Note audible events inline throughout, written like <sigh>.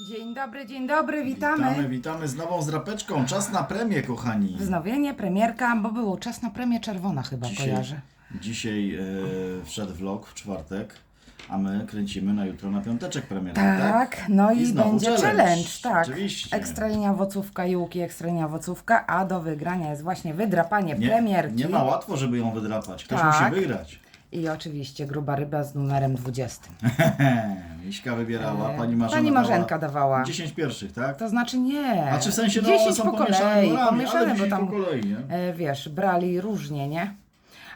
Dzień dobry, dzień dobry, witamy. Witamy, witamy z nową zdrapeczką. Czas na premię, kochani. Wznowienie, premierka, bo było czas na premię czerwona chyba kojarzę. dzisiaj e, wszedł vlog w czwartek, a my kręcimy na jutro na piąteczek premierę, tak? Tak, no i, znowu będzie challenge, tak. Oczywiście. Ekstralinia owocówka, Jułki, ekstralinia owocówka, a do wygrania jest właśnie wydrapanie nie, premierki. nie ma łatwo, żeby ją wydrapać. Ktoś Tak. musi wygrać. I oczywiście gruba ryba z numerem 20. <laughs> Miśka wybierała, E, pani Marzena pani Marzenka dawała. 10 pierwszych, tak? To znaczy nie. A czy w sensie no, one 10 są po kolei, pomieszane, bo 10 tam po kolei, nie? e, wiesz, brali różnie, nie?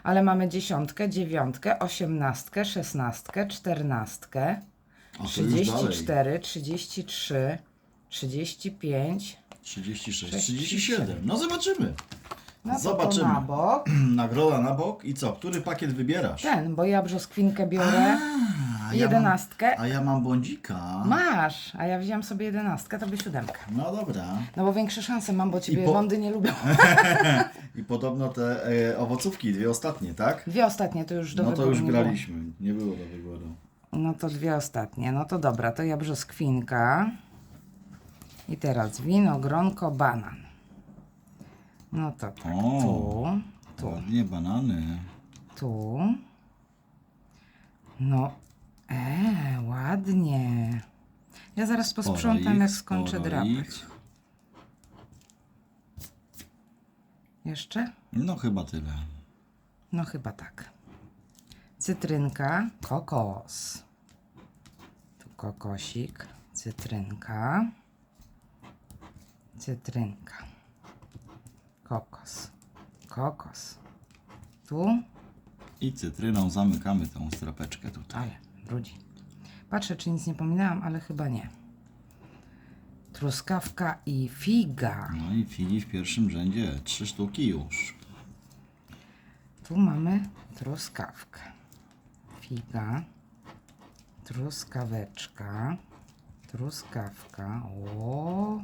Ale mamy dziesiątkę, dziewiątkę, osiemnastkę, szesnastkę, czternastkę, A to już dalej. 34, 33, 35. 36, 6, 37. No zobaczymy. No to Zobaczymy. To na bok. <clears throat> Nagroda na bok i co? Który pakiet wybierasz? Ten, bo ja brzoskwinkę biorę. A ja jedenastkę. Mam, a ja mam bądzika. Masz, a ja wziąłem sobie jedenastkę, to by siódemkę. No dobra. No bo większe szanse mam, bo ciebie po- nie lubią. <laughs> I podobno te e, owocówki, dwie ostatnie, tak? Dwie ostatnie to już do no to wyboru już graliśmy. Nie było do wyboru. No to dwie ostatnie. No to dobra, to ja brzoskwinka. I teraz winogronko, banan. No to tak, O. tu, tu, Ładnie banany. tu. No, e, ładnie. Ja zaraz Sporo posprzątam, ich, jak skończę sporo drapać. ich. Jeszcze? No chyba tyle. No chyba tak. Cytrynka, kokos. Tu kokosik, cytrynka. Cytrynka. Kokos. Kokos. Tu, I cytryną zamykamy tą strapeczkę tutaj. ale brudzi. Patrzę, czy nic nie pominęłam, ale chyba nie. Truskawka i figa. No i figi w pierwszym rzędzie. Trzy sztuki już. Tu mamy truskawkę. Figa. Truskaweczka. Truskawka. O.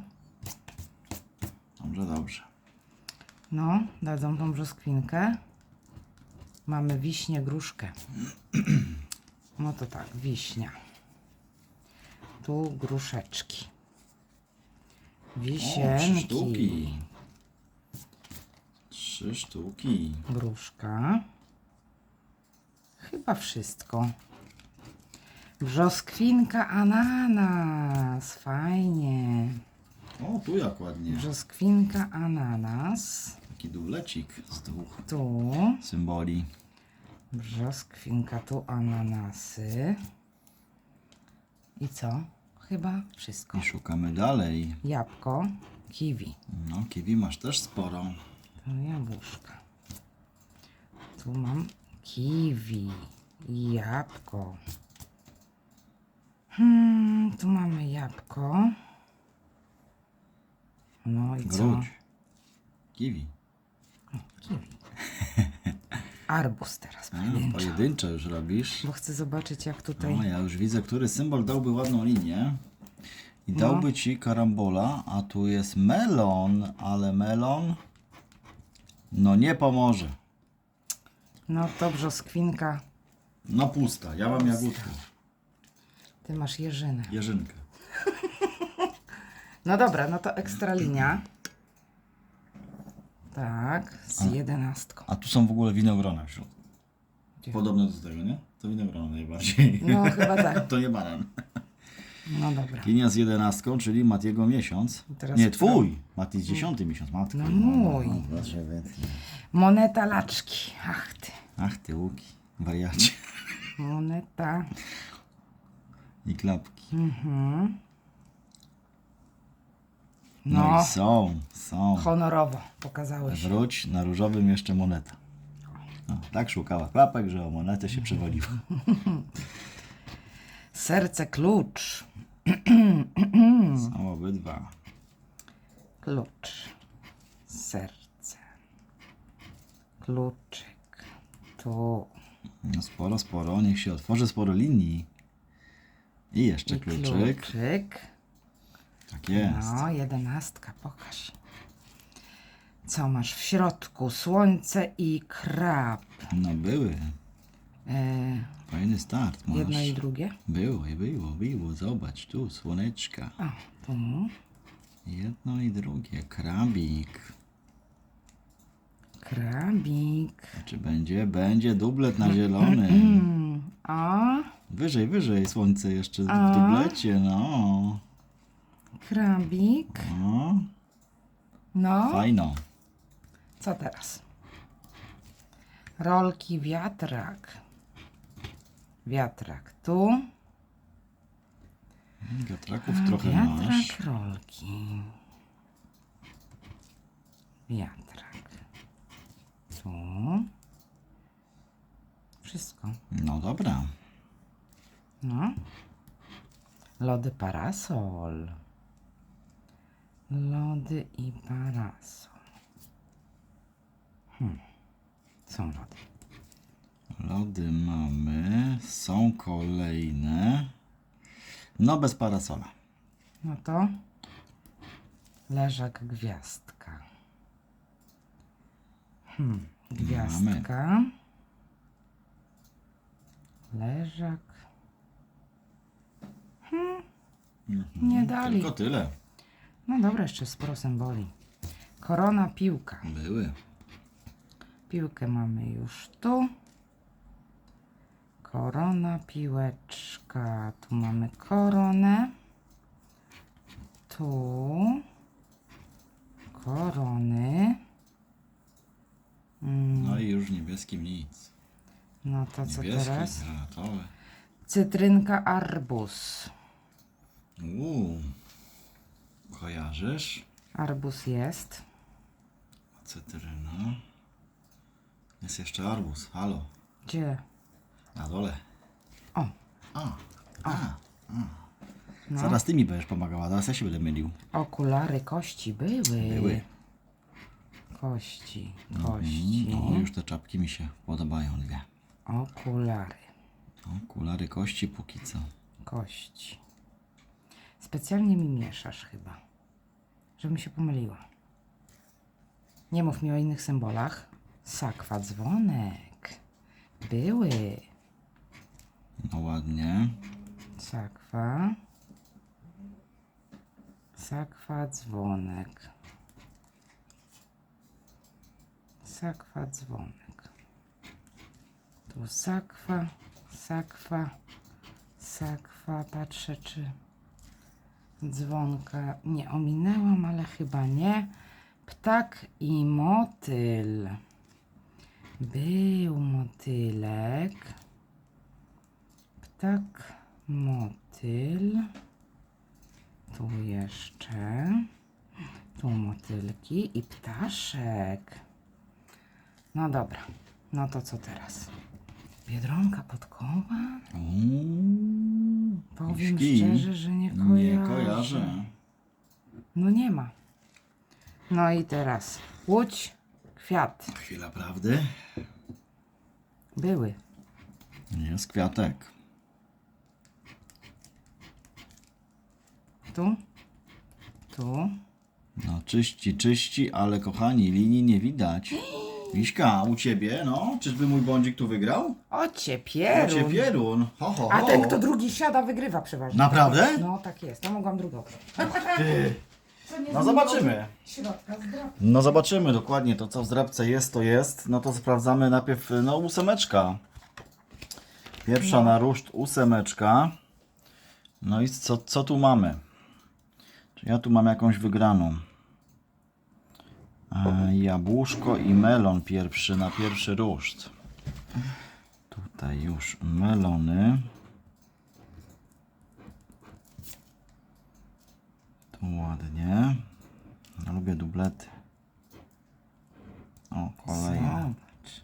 Dobrze, dobrze. No, dadzą tą brzoskwinkę. Mamy wiśnię, gruszkę. <clears throat> No to tak, wiśnia. Tu gruszeczki. O, trzy Wisienki. sztuki. Trzy sztuki. Gruszka. Chyba wszystko. Brzoskwinka, ananas. Fajnie. O, tu jak ładnie. Brzoskwinka, ananas. Taki dublecik z dwóch Tu. symboli. Brzoskwinka, tu ananasy. I co? Chyba wszystko. I szukamy dalej. Jabłko, kiwi. No, kiwi masz też sporo. To jabłuszka. Tu mam kiwi jabłko. Hmm, tu mamy jabłko. No i co? Kiwi. <laughs> Arbuz teraz pojedynczo. pojedynczo już robisz. Bo chcę zobaczyć jak tutaj... No, ja już widzę, który symbol dałby ładną linię. I dałby ci karambola, a tu jest melon, ale melon no nie pomoże. No to brzoskwinka. No pusta, ja mam jagódkę, Ty masz jeżynę. jeżynkę. <laughs> No dobra, no to ekstra linia. Tak, z jedenastką. A tu są w ogóle winogrona w środku. Podobne do tego, nie? To winogrona najbardziej. No chyba tak. <laughs> To nie banan. No dobra. Linia z jedenastką, czyli Matiego miesiąc. teraz nie, twój. Mati z dziesiąty miesiąc, matko. No mój. proszę więcej. Moneta laczki. Ach ty. Ach ty łuki, wariacie. Moneta. I klapki. Mhm. No, No, i są, są. honorowo pokazały się. Wróć na różowym jeszcze moneta. No, tak szukała klapek, że o monetę się przewaliła. <laughs> Serce klucz. Są obydwa. Klucz. Serce. Kluczyk. Tu. No, sporo, sporo. Niech się otworzy sporo linii. I jeszcze I kluczyk. kluczyk. Tak jest. No, jedenastka, pokaż. Co masz w środku? Słońce i krab. No były. E, Fajny start masz. jedno i drugie. Było i było, było. Zobacz, tu słoneczka. A, tu. Jedno i drugie. Krabik. Krabik. Czy będzie? Będzie dublet na zielony. Mm, a, Wyżej, wyżej słońce jeszcze w dublecie, no. Krabik. no. No, Fajno. co teraz? Rolki wiatrak. Wiatrak tu. Wiatraków trochę wiatrak, masz. rolki. Wiatrak. Tu. Wszystko. No dobra. No. Lody parasol. Lody i parasol. Hmm. Są lody. Lody mamy. Są kolejne. No bez parasola. No to leżak gwiazdka. Hmm. Gwiazdka. Leżak. Hmm. Nie dali. Tylko tyle. No dobra, jeszcze sporo symboli. Korona, piłka. Były. Piłkę mamy już tu. Korona, piłeczka. Tu mamy koronę. Tu. Korony. Mm, No i już niebieskim nic. no to co Niebieski, teraz? granatowy. Cytrynka, arbuz. Uuu. Kojarzysz? Arbuz jest. Cytryna. Jest jeszcze arbuz. Halo. Gdzie? Na dole. O, A. A. no. Zaraz ty mi będziesz pomagała, teraz ja się będę mylił. Okulary kości były. Były. Kości, kości. No, już te czapki mi się podobają dwie. Okulary, Okulary kości póki co. kości. Specjalnie mi mieszasz chyba, żebym się pomyliła. Nie mów mi o innych symbolach. Sakwa, dzwonek. Były. No ładnie. Sakwa. Sakwa, dzwonek. Sakwa, dzwonek. Tu sakwa, sakwa, sakwa. Patrzę, czy dzwonka nie ominęłam, ale chyba nie. Ptak i motyl. Był motylek. Ptak, motyl. Tu jeszcze. Tu motylki i ptaszek. No dobra. No to co teraz? Biedronka podkowa? Uuu. Powiem szczerze, że nie kojarzę. Nie kojarzę. No nie ma. No i teraz łódź, kwiat. Chwila prawdy. Były. Jest kwiatek. Tu, tu. No czyści, czyści, ale kochani, linii nie widać. <gasps> Miśka, u ciebie, no? Czyżby mój bądzik tu wygrał? Pierun. ciebie pierun. Ho, ho, ho. A ten, kto drugi siada, wygrywa przeważnie. Naprawdę? No tak jest. No mogłam drugą. Ty. No zobaczymy. Środka. No zobaczymy dokładnie to, co w zdrabce jest, to jest. No to sprawdzamy najpierw, no ósemeczka. Pierwsza No. na ruszt ósemeczka. No i co, co tu mamy? Czy ja tu mam jakąś wygraną? E, jabłuszko i melon pierwszy na pierwszy ruszt. Tutaj już melony. Tu ładnie. Ja lubię dublety. O, kolejne. Zobacz.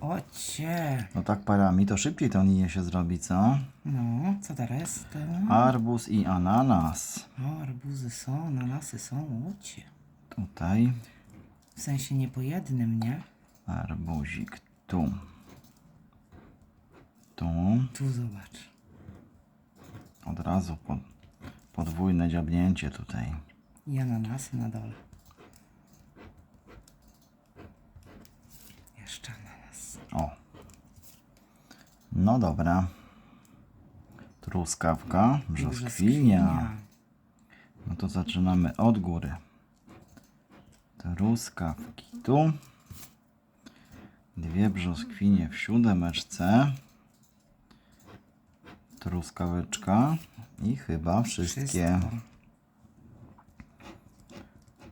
Ocie. No tak parami to szybciej to linię się zrobi, co? No, co teraz? Arbuz i ananas. O, arbuzy są, ananasy są, ocie. Tutaj W sensie nie po jednym, nie? arbuzik tu. Tu Tu zobacz. od razu po, podwójne dziabnięcie tutaj. I ananasy na dole. Jeszcze ananas. O, No dobra. Truskawka, brzoskwinia. No to zaczynamy od góry. Truskawki tu. Dwie brzoskwinie w siódemeczce. Truskaweczka. I chyba wszystkie. Wszystko.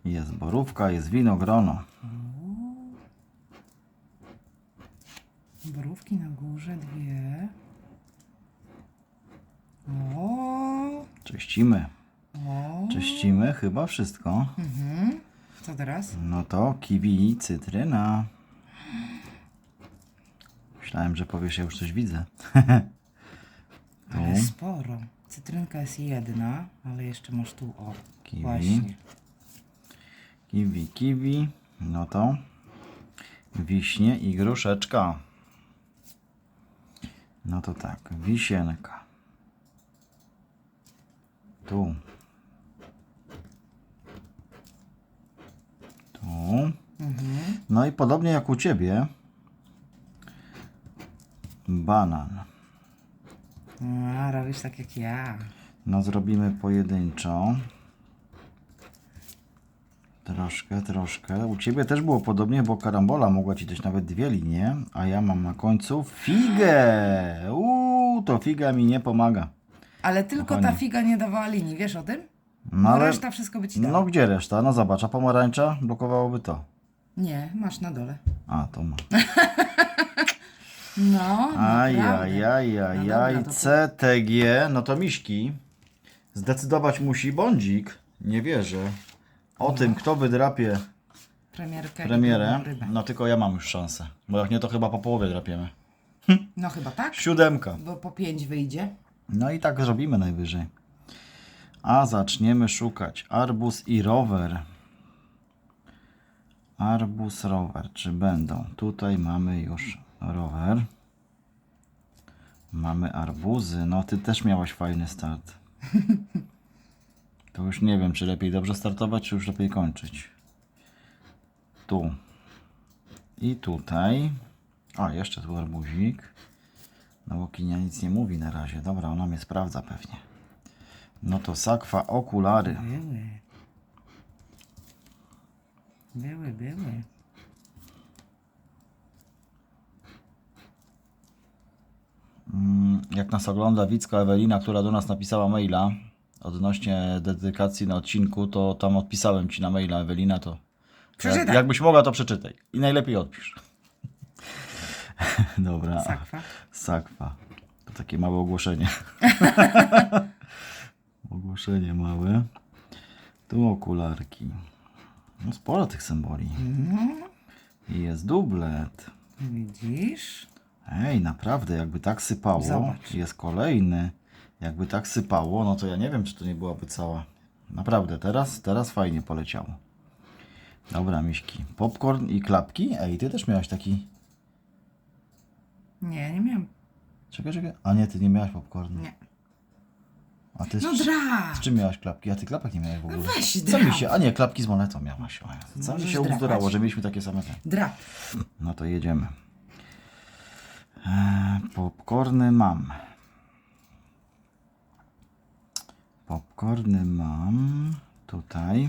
Jest borówka, jest winogrono. Borówki na górze, dwie. O, Czyścimy. o. Czyścimy chyba wszystko. Mhm. Co teraz? No to kiwi i cytryna. Myślałem, że powiesz, ja już coś widzę. <laughs> Ale sporo. Cytrynka jest jedna, ale jeszcze masz tu o. Kiwi. Właśnie. Kiwi, kiwi. No to wiśnie i gruszeczka. No to tak, wisienka. Tu. Tu. Mhm. No i podobnie jak u ciebie. Banan. A, robisz tak jak ja. No zrobimy pojedynczo. Troszkę, troszkę. U Ciebie też było podobnie, bo karambola mogła Ci dać nawet dwie linie, a ja mam na końcu figę. Uuu, to figa mi nie pomaga. Ale tylko ta figa nie dawała linii, wiesz o tym? No No ale, reszta wszystko by ci dała. no gdzie reszta? No zobacz, a pomarańcza blokowałoby to. Nie, masz na dole. A, to ma. <laughs> No, naprawdę. No dobra, to- CTG, no to miśki. Zdecydować musi bądzik. Nie wierzę. O tym, kto wydrapie Premierkę i premierę. drugą rybę. No tylko ja mam już szansę. Bo jak nie, to chyba po połowie drapiemy. <laughs> No chyba tak, Siódemka. bo po pięć wyjdzie. No i tak zrobimy najwyżej. A zaczniemy szukać. Arbus i rower. Arbus, rower. Czy będą? Tutaj mamy już rower. Mamy arbuzy. No ty też miałaś fajny start. To już nie wiem, czy lepiej dobrze startować, czy już lepiej kończyć. Tu. I tutaj. A, jeszcze tu arbuzik. No bo kinia nic nie mówi na razie. Dobra, ona mnie sprawdza pewnie. No to sakwa, okulary. Były. Były. Mm, Jak nas ogląda Wicka Ewelina, która do nas napisała maila odnośnie dedykacji na odcinku, to tam odpisałem Ci na maila Ewelina, to Przeczytaj. jakbyś mogła, to przeczytaj. I najlepiej odpisz. <laughs> Dobra. Sakwa. Sakwa. To takie małe ogłoszenie. <laughs> ogłoszenie małe. Tu okularki. No sporo tych symboli. I jest dublet. Widzisz? Ej, naprawdę, jakby tak sypało. Zobacz. Jest kolejny. Jakby tak sypało, no to ja nie wiem, czy to nie byłaby cała. Naprawdę, teraz, teraz fajnie poleciało. Dobra, miśki. Popcorn i klapki. Ej, ty też miałaś taki. Nie, nie miałam. Czekaj, czekaj. A nie, ty nie miałaś popcornu. Nie. A ty z, No dra! z czym miałaś klapki? A ty klapek nie miałeś w ogóle. No weź, Co mi drap. się. A nie, klapki z monetą miałaś. O Co mi się drapać. że mieliśmy takie same te. Dra. No to jedziemy. Eee, popcorny mam. Popcorny mam tutaj.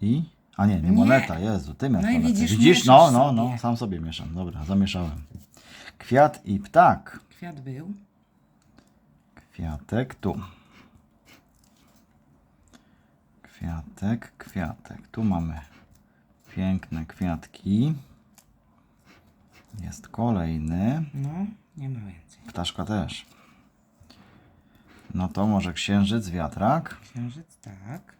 I. A nie, nie Nie. moneta, Jezu, ty miałeś No i monetę. widzisz, widzisz? No, mieszasz no, no, sobie. sam sobie mieszam. Dobra, zamieszałem. Kwiat i ptak. Kwiat był. Kwiatek tu. Kwiatek, kwiatek. Tu mamy piękne kwiatki. Jest kolejny. No, nie ma więcej. Ptaszka też. No to może księżyc, wiatrak. Księżyc tak.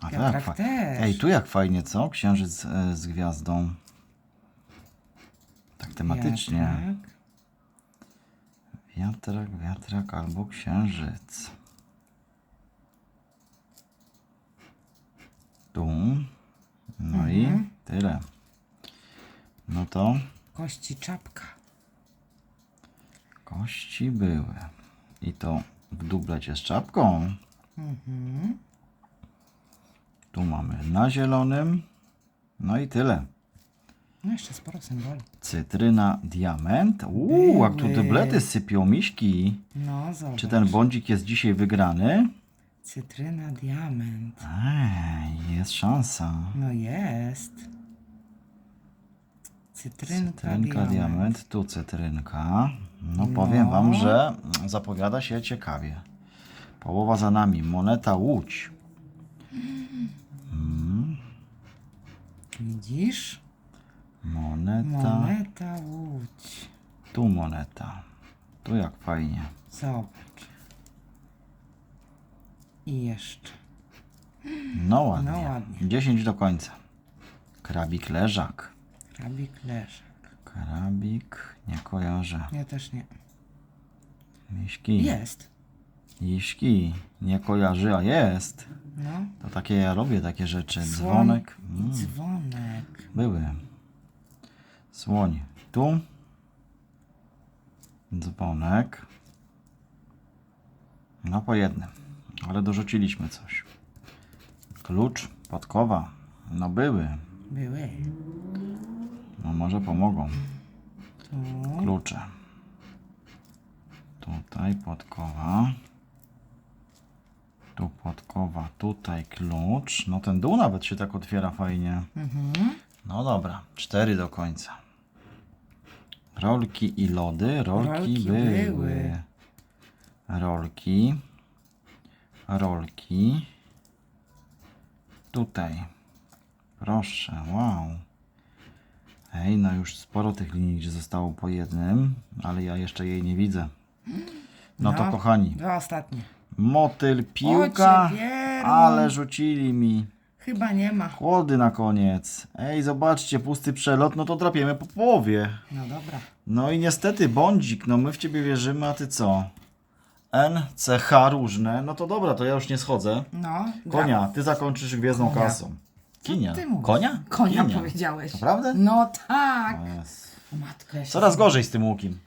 A Wiatrak fa- też. Ej, tu jak fajnie, co? Księżyc e, z gwiazdą. Tak tematycznie. Wiatrak. Wiatrak, wiatrak albo księżyc. Tu. No Mhm. i tyle. No to Kości czapka. kości były. I to w dublecie z czapką. Mhm. Tu mamy na zielonym. No i tyle. No jeszcze sporo symboli. Cytryna, diament. Uuu, jak tu Były. dublety sypią, miśki. No zobacz. Czy ten bądzik jest dzisiaj wygrany? Cytryna, diament. Ej, jest szansa. No jest. Cytrynka, Cytrynka, diament. diament, tu cytrynka. No, No. powiem wam, że zapowiada się ciekawie. Połowa za nami. Moneta Łódź. Widzisz? Moneta. Moneta Łódź. Tu moneta. Tu jak fajnie. Zobacz. I jeszcze. No ładnie. No ładnie. 10 do końca. Krabik leżak. Krabik leżak. Krabik, nie kojarzę. Ja też nie. Miśki. Jest. Miśki, nie kojarzy, a jest. No. To takie ja robię takie rzeczy. Dzwonek. Mm, Dzwonek. były. Słoń. Tu. Dzwonek. No po jednym. Ale dorzuciliśmy coś. Klucz, podkowa. No były. Były. No może pomogą. Tu. Klucze. Tutaj podkowa. Tu podkowa, tutaj klucz. No ten dół nawet się tak otwiera fajnie. Mhm. No dobra, cztery do końca. Rolki i lody. Rolki, Rolki były. były. Rolki. Rolki. Tutaj. Proszę, wow. Ej, no już sporo tych linii zostało po jednym, ale ja jeszcze jej nie widzę. No, to No. kochani, Dwa ostatnie. motyl, piłka, ale rzucili mi. Chyba nie ma. Chłody na koniec. Ej, zobaczcie, pusty przelot, no to drapiemy po połowie. No dobra. No i niestety, bądźik, no my w ciebie wierzymy, a ty co? N, C, H różne, no to dobra, to ja już nie schodzę. No. Konia, ty zakończysz gwiezdną Konia. kasą. Kinia. ty mówisz? Konia? Konia Kinia. powiedziałeś. Naprawdę? No tak. O Jezu. O matko, ja się Coraz gorzej z tym łukiem.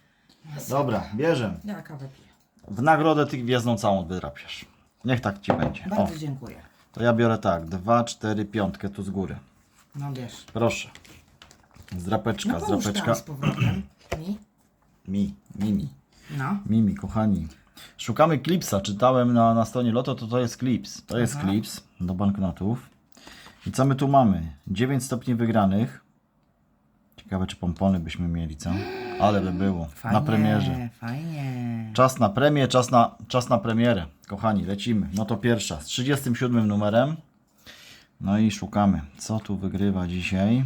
Dobra, bierzem. Ja kawę piję. W nagrodę ty gwiezdną całą wydrapiesz. Niech tak ci będzie. O, Bardzo dziękuję. To ja biorę tak, dwa, cztery, piątkę tu z góry. No wiesz. Proszę. Zdrapeczka, No połóż zdrapeczka. tam z powrotem. <clears throat> Mi? Mi, mimi. No. Mimi, kochani. Szukamy klipsa. Czytałem na, na stronie Loto, to to jest klips. To jest Aha. klips do banknotów. I co my tu mamy? 9 stopni wygranych. Ciekawe, czy pompony byśmy mieli, co? Ale by było. Fajnie. Na premierze. Fajnie. Czas na premię, czas na, czas na premierę. Kochani, lecimy. No to pierwsza, z 37 numerem. No i szukamy, co tu wygrywa dzisiaj.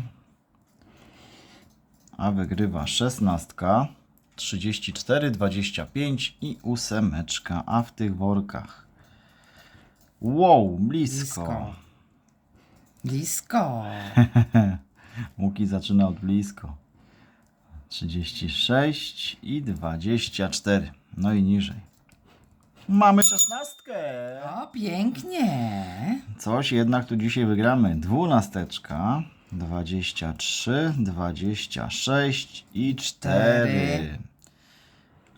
A wygrywa 16, 34, 25 i ósemeczka. A w tych workach. Wow, blisko. Blisko. Blisko. <laughs> Łuki zaczyna od blisko. 36 i 24. No i niżej. Mamy szesnastkę. O, pięknie. Coś jednak tu dzisiaj wygramy. Dwunasteczka. 23, 26 i 4. Cztery.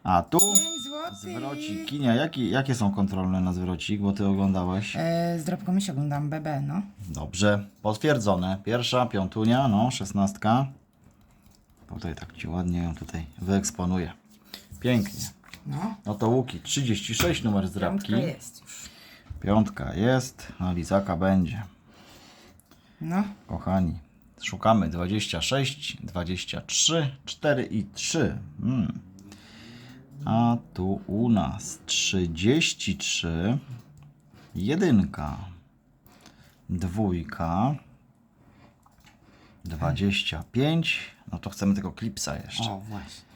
A tu 5 złotych. zwrocik. Kinia, jaki, jakie są kontrolne na zwrocik? Bo ty oglądałeś. E, z drobką się oglądam BB, no. Dobrze, potwierdzone. Pierwsza, piątunia, no, szesnastka. Tutaj tak ci ładnie ją tutaj wyeksponuję. Pięknie. No. No to łuki, 36 numer zdrabki. Piątka jest już. Piątka jest, a lizaka będzie. No. Kochani, szukamy 26, 23, 4 i 3. Mm. A tu u nas 33, jedynka, dwójka, 25. No to chcemy tego klipsa jeszcze. O, właśnie.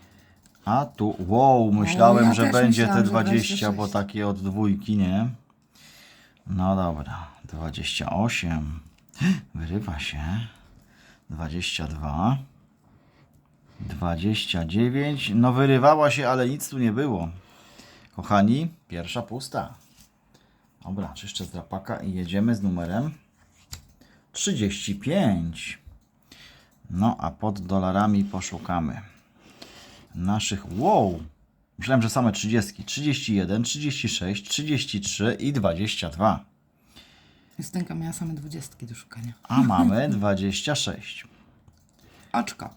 A tu, wow, myślałem, ja że też będzie myślałam, te że 20, bo 26. takie od dwójki, nie? No dobra, 28. Wyrywa się. 22. 29. No wyrywała się, ale nic tu nie było. Kochani, pierwsza pusta. Dobra, czyszczę z drapaka i jedziemy z numerem 35. No a pod dolarami poszukamy naszych. Wow! Myślałem, że same 30. 31, 36, 33 i 22. Justynka miała same dwudziestki do szukania. A mamy <laughs> 26. Oczko.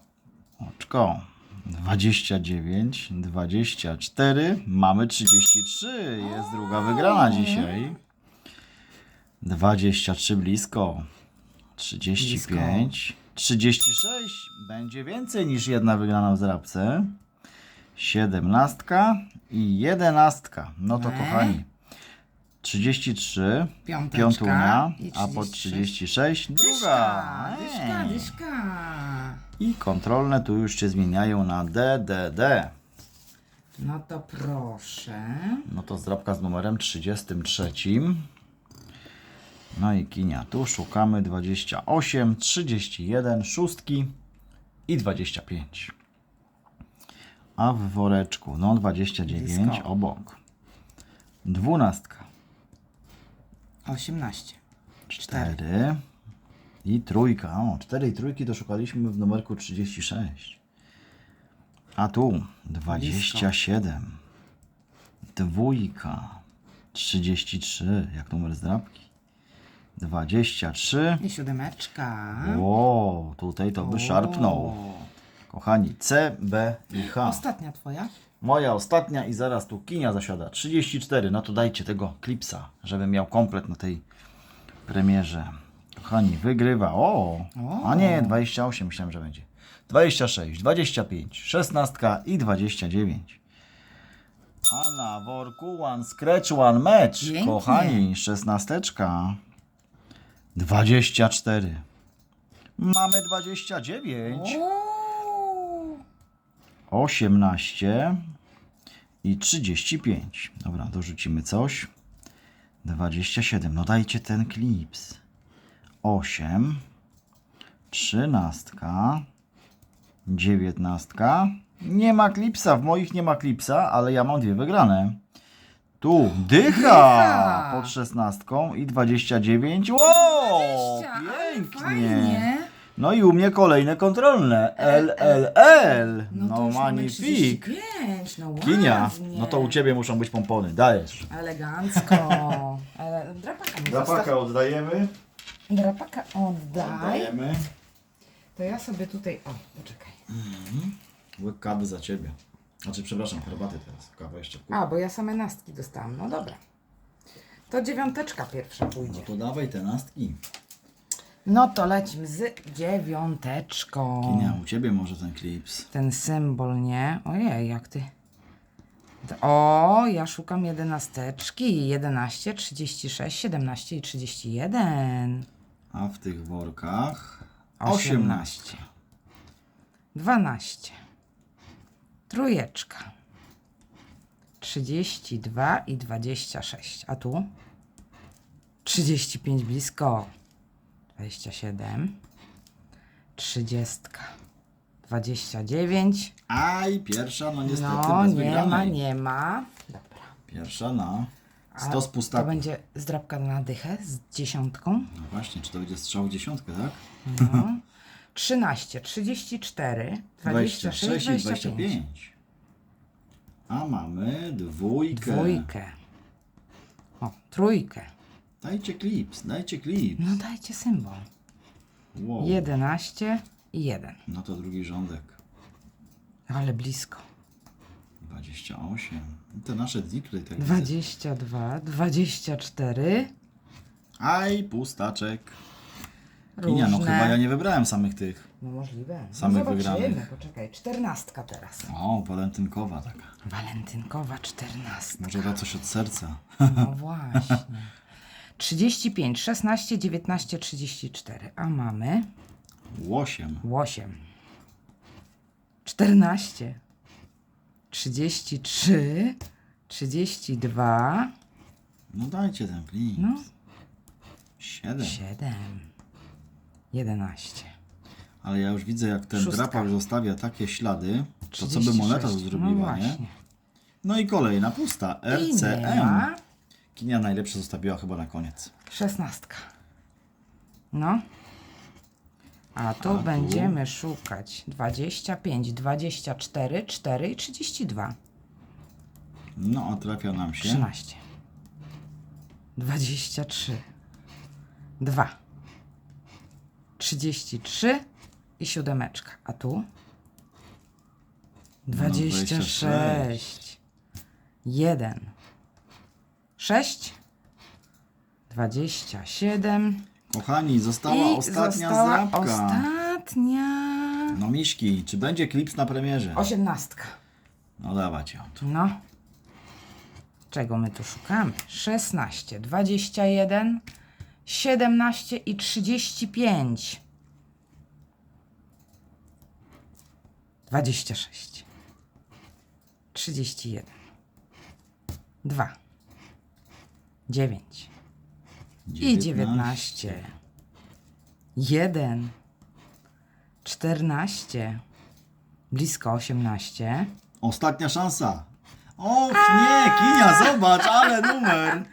Oczko. 29, 24, mamy 33. Jest druga wygrana dzisiaj. 23 blisko. 35, 36. Będzie więcej niż jedna wygrana w zrabce. 17 i 11. No to Ne. kochani. 33, Piąteczka piątunia, i a po 36. 36 druga. Dyszka, dyszka, Ej. dyszka. I kontrolne tu już się zmieniają na DDD. No to proszę. No to zdrabka z numerem 33. No i kinia. Tu szukamy 28, 31, szóstki i 25. A w woreczku, no 29 Blisko. obok. Dwunastka, 18. 4 i trójka. O, 4 i trójki to szukaliśmy w numerku 36. A tu 27. Dwójka. 33, jak numer zdrabki. 23. I siódemeczka. Ło, tutaj to by szarpnął. O. Kochani, C, B i H. Ostatnia twoja. Moja ostatnia i zaraz tu kinia zasiada. 34. No to dajcie tego klipsa, żebym miał komplet na tej premierze. Kochani, wygrywa. O! O. A nie, 28 myślałem, że będzie. 26, 25, 16 i 29. A na worku one scratch, one match. Pięknie. Kochani, 16. 24. Mamy 29. Uuu. 18 i 35. Dobra, dorzucimy coś. 27. No dajcie ten klips. 8, 13, 19. Nie ma klipsa, w moich nie ma klipsa, ale ja mam dwie wygrane. Tu dycha Dycha. pod 16 i 29. Wow! 20, ale Pięknie. Fajnie. No i u mnie kolejne kontrolne. LLL. No, No, to już mamy magnifik. 35. No Kinia. No to u ciebie muszą być pompony. Dajesz. Elegancko. <laughs> Ale drapaka mi zostaw. oddajemy. Drapaka oddaj. Oddajemy. To ja sobie tutaj... O, poczekaj. Łyk kawy za ciebie. Znaczy, przepraszam, herbaty teraz. Kawa jeszcze kupię. A, bo ja same nastki dostałam. No dobra. To dziewiąteczka pierwsza No pójdzie. to dawaj te nastki. No to lecimy z dziewiąteczką. Kinia, u ciebie może ten klips. Ten symbol, nie? Ojej, jak ty... O, ja szukam jedenasteczki. 11, 36, 17 i 31. A w tych workach 18. 18. 12. Trójeczka. 32 i 26. A tu? 35 blisko. 27. 30. 29. Aj, pierwsza, no niestety No, bez nie wygranej. ma, nie ma. Dobra. Pierwsza na A 100 z To pustaków. będzie zdrabka na dychę z dziesiątką. No właśnie, czy to będzie strzał w dziesiątkę, tak? No. 13, 34, 26, 26 i 25. 25. A mamy dwójkę. Dwójkę. O, trójkę. Dajcie klips, dajcie klips. No dajcie symbol. Wow. 11 i 1. No to drugi rządek. Ale blisko. 28. Te nasze dikry tak widzę. 22, 24. Aj, pustaczek. Kinia, no chyba ja nie wybrałem samych tych. No możliwe. Samych no wygranych. poczekaj. Czternastka teraz. O, walentynkowa taka. Walentynkowa czternastka. Może da coś od serca. No właśnie. 35, 16, 19, 34. A mamy Łosiem. 8. 14. 33. 32. No dajcie ten klips. No. 7. 7. 11. Ale ja już widzę, jak ten Szóstka. drapak zostawia takie ślady, to co by 36. moneta tu No zrobiła, nie? właśnie. No i kolejna pusta. I nie RCM. ma. Kinia najlepsze zostawiła chyba na koniec. Szesnastka. No. A tu A tu? będziemy szukać 25, 24, 4 i 32. No, a trafia nam się. 13. 23. 2. 33 i siódemeczka. A tu? 26. 26. 1. 6. 27. Kochani, została I ostatnia została zdrabka. ostatnia. No Miśki, czy będzie klips na premierze? Osiemnastka. No dawać ją. No. Czego my tu szukamy? 16, 21, 17 i 35. 26. 31. 2. 9. I 19. 1. 14. Blisko 18. Ostatnia szansa. Och nie, Kinia, zobacz, ale numer.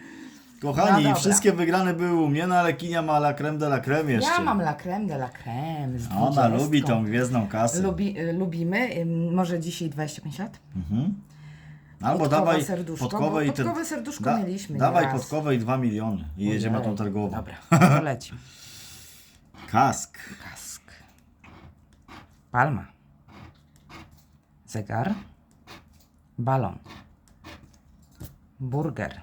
Kochani, No dobra. wszystkie wygrane były u mnie, no ale Kinia ma la creme de la creme jeszcze. Ja mam la creme de la creme. Z Ona 20. lubi tą gwiezdną kasę. Lubi, y, lubimy. Ym, Może dzisiaj 25 lat? Mhm. Albo Podkowe dawaj serduszko, podkowe bo i podkowe serduszko mieliśmy Dawaj nieraz. i 2 miliony i jedziemy Ojej. tą targową. Dobra, <laughs> to lecimy. Kask. Kask. Palma. Zegar. Balon. Burger.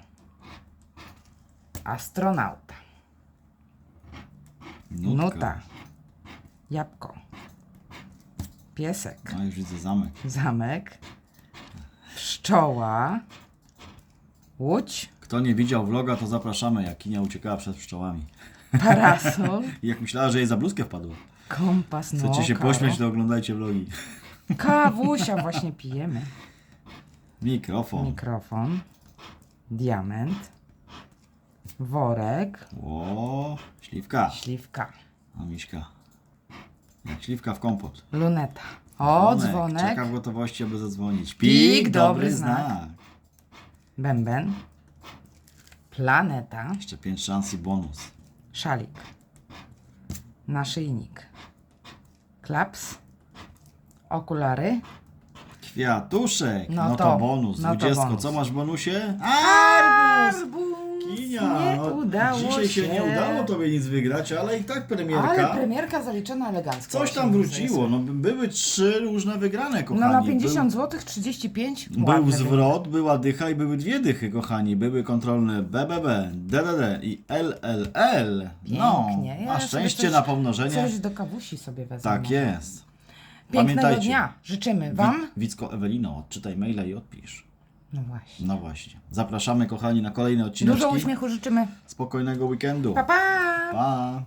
Astronauta. Nutka. Nuta. Jabłko. Piesek. No już widzę zamek. Zamek. Pszczoła. Łódź. Kto nie widział vloga, to zapraszamy, jak Kinia uciekała przed pszczołami. Parasol. I <laughs> jak myślała, że jej za bluzkę wpadło. Kompas. No, Chcecie się karo. pośmiać, to oglądajcie vlogi. Kawusia właśnie pijemy. Mikrofon. Mikrofon. Diament. Worek. O, śliwka. Śliwka. A Miśka. Jak śliwka w kompot. Luneta. O, Dzwonek. dzwonek. Czeka w gotowości, aby zadzwonić. Pik, dobry znak. Bęben. Planeta. Jeszcze 5 szans i bonus. Szalik. Naszyjnik. Klaps. Okulary. Kwiatuszek. No, No to, to- bonus. no to 20. bonus. Co masz w bonusie? Arbuz! Arbuz. Kinia. Nie no, udało dzisiaj się. się. nie udało tobie nic wygrać, ale i tak premierka. Ale premierka zaliczona elegancko. Coś tam wróciło. No, by- były trzy różne wygrane, kochani. No na Był- 50 zł 35 Był ładny zwrot, była dycha i były dwie dychy, kochani. Były kontrolne BBB, DDD i LLL. No, Pięknie. Ja a sobie szczęście coś- na pomnożenie. Coś do kawusi sobie wezmę. Tak jest. Pięknego Pamiętajcie. dnia życzymy Wam. Wi- Wicko Ewelino, odczytaj maila i odpisz. No właśnie. No właśnie. Zapraszamy, kochani, na kolejne odcinki. Dużo uśmiechu życzymy. Spokojnego weekendu. Pa, pa! pa.